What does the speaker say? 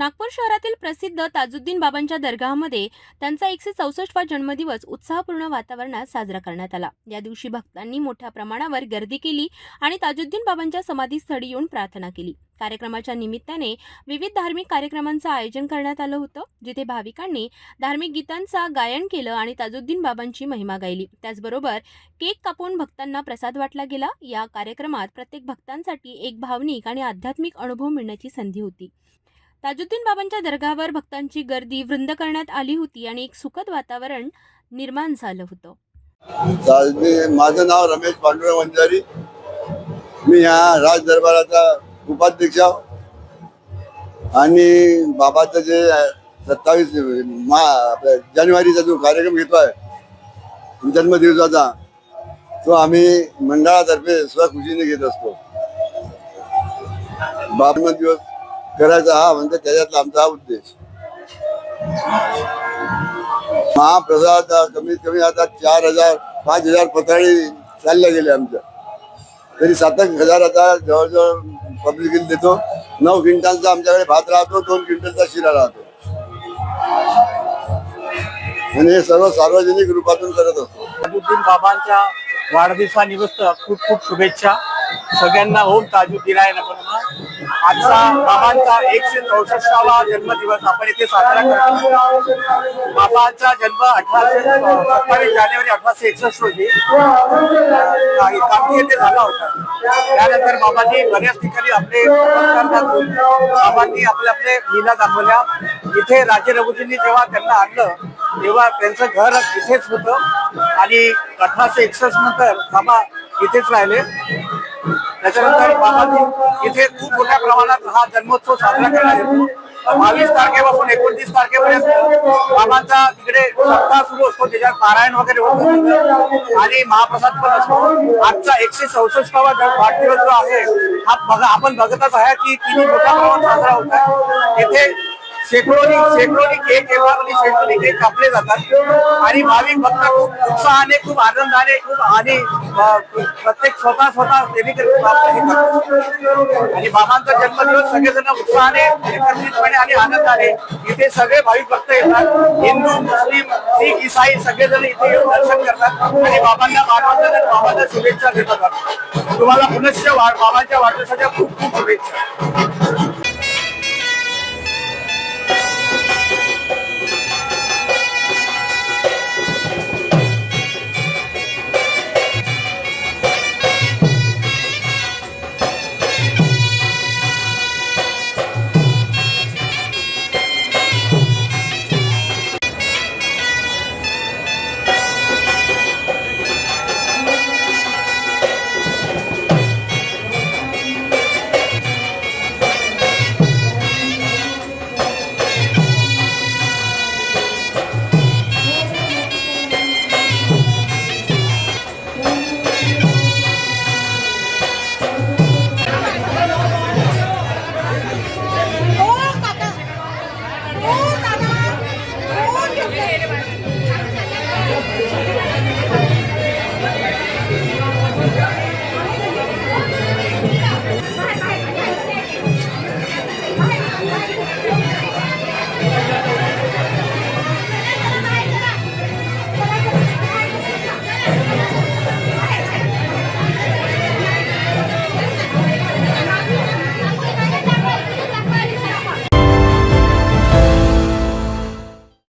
नागपूर शहरातील प्रसिद्ध ताजुद्दीन बाबांच्या दर्गामध्ये त्यांचा एकशे चौसष्टवा जन्मदिवस उत्साहपूर्ण वातावरणात साजरा करण्यात आला. या दिवशी भक्तांनी मोठ्या प्रमाणावर गर्दी केली आणि ताजुद्दीन बाबांच्या समाधीस्थळी येऊन प्रार्थना केली. कार्यक्रमाच्या निमित्ताने विविध धार्मिक कार्यक्रमांचं आयोजन करण्यात आलं होतं जिथे भाविकांनी धार्मिक गीतांचा गायन केलं आणि ताजुद्दीन बाबांची महिमा गायली. त्याचबरोबर केक कापून भक्तांना प्रसाद वाटला गेला. या कार्यक्रमात प्रत्येक भक्तांसाठी एक भावनिक आणि आध्यात्मिक अनुभव मिळण्याची संधी होती. ताजुद्दीन बाबांच्या दर्गावर भक्तांची गर्दी वृंद करण्यात आली होती आणि एक सुखद वातावरण निर्माण झालं होतं. माझं नाव रमेश पांडुरंग वंजारी. मी ह्या राज दरबाराचा उपाध्यक्ष आणि बाबाचं जे सत्तावीस मा जानेवारीचा जो कार्यक्रम घेतोय जन्मदिवसाचा तो आम्ही मंडळातर्फे स्वखुशीने घेत असतो. बाबा दिवस करायचा हा म्हणजे त्याच्यातला आमचा हा उद्देश. महाप्रसाद कमीत कमी आता चार हजार पाच हजार पत्राळी चालल्या गेल्या आमच्या. तरी सात एक हजार आता जवळजवळ पब्लिक देतो. नऊ क्विंटलचा आमच्याकडे भात राहतो दोन क्विंटलचा शिरा राहतो. आणि हे सर्व सार्वजनिक रूपातून करत असतो. ताजुद्दीन बाबांच्या वाढदिवसानिमित्त खूप खूप शुभेच्छा. सगळ्यांना ओम ताजुद्दीन आहे ना आजचा बाबांचा एकशे चौसष्टावा जन्मदिवस आपण इथे साजरा करतो बाबांचा जन्म अठराशे सत्तावीस जानेवारी अठराशे एकसष्ट रोजी काही कामठी येथे झाला होता. त्यानंतर बाबांनी बऱ्याच ठिकाणी आपले दाखवून बाबांनी आपले आपले लीला दाखवल्या. इथे राजे रघुजींनी जेव्हा त्यांना आणलं तेव्हा त्यांचं घर इथेच होतं आणि अठराशे एकसष्ट नंतर बाबा इथेच राहिले. त्याच्यानंतर बाबाजी इथे खूप मोठ्या प्रमाणात हा जन्मोत्सव साजरा करण्यात येतो. बावीस तारखेपासून एकोणतीस तारखेपर्यंत बाबांचा तिकडे सप्ताह सुरू असतो त्याच्यात पारायण वगैरे होत आणि महाप्रसाद पण असतो. आजचा एकशे चौसष्टावा वाढदिवस जो आहे हा बघा आपण बघतच आहे की किती मोठ्या प्रमाणात साजरा होत आहे. इथे शेकडोनी शेकडोनी केक येतात आणि शेकडोनी केक कापले जातात. आणि भाविक भक्त खूप उत्साहाने खूप आनंदाने खूप आणि प्रत्येक स्वतः स्वतः आणि बाबांचा जन्मदिवस सगळेजण उत्साहाने एकत्रितपणे आणि आनंदाने इथे सगळे भाविक भक्त येतात. हिंदू मुस्लिम शीख इसाई सगळेजण इथे येऊन दर्शन करतात. आणि बाबांना मानवतात बाबांना शुभेच्छा देतात. तुम्हाला पुनश्च बाबांच्या वाढदिवसाच्या खूप खूप शुभेच्छा.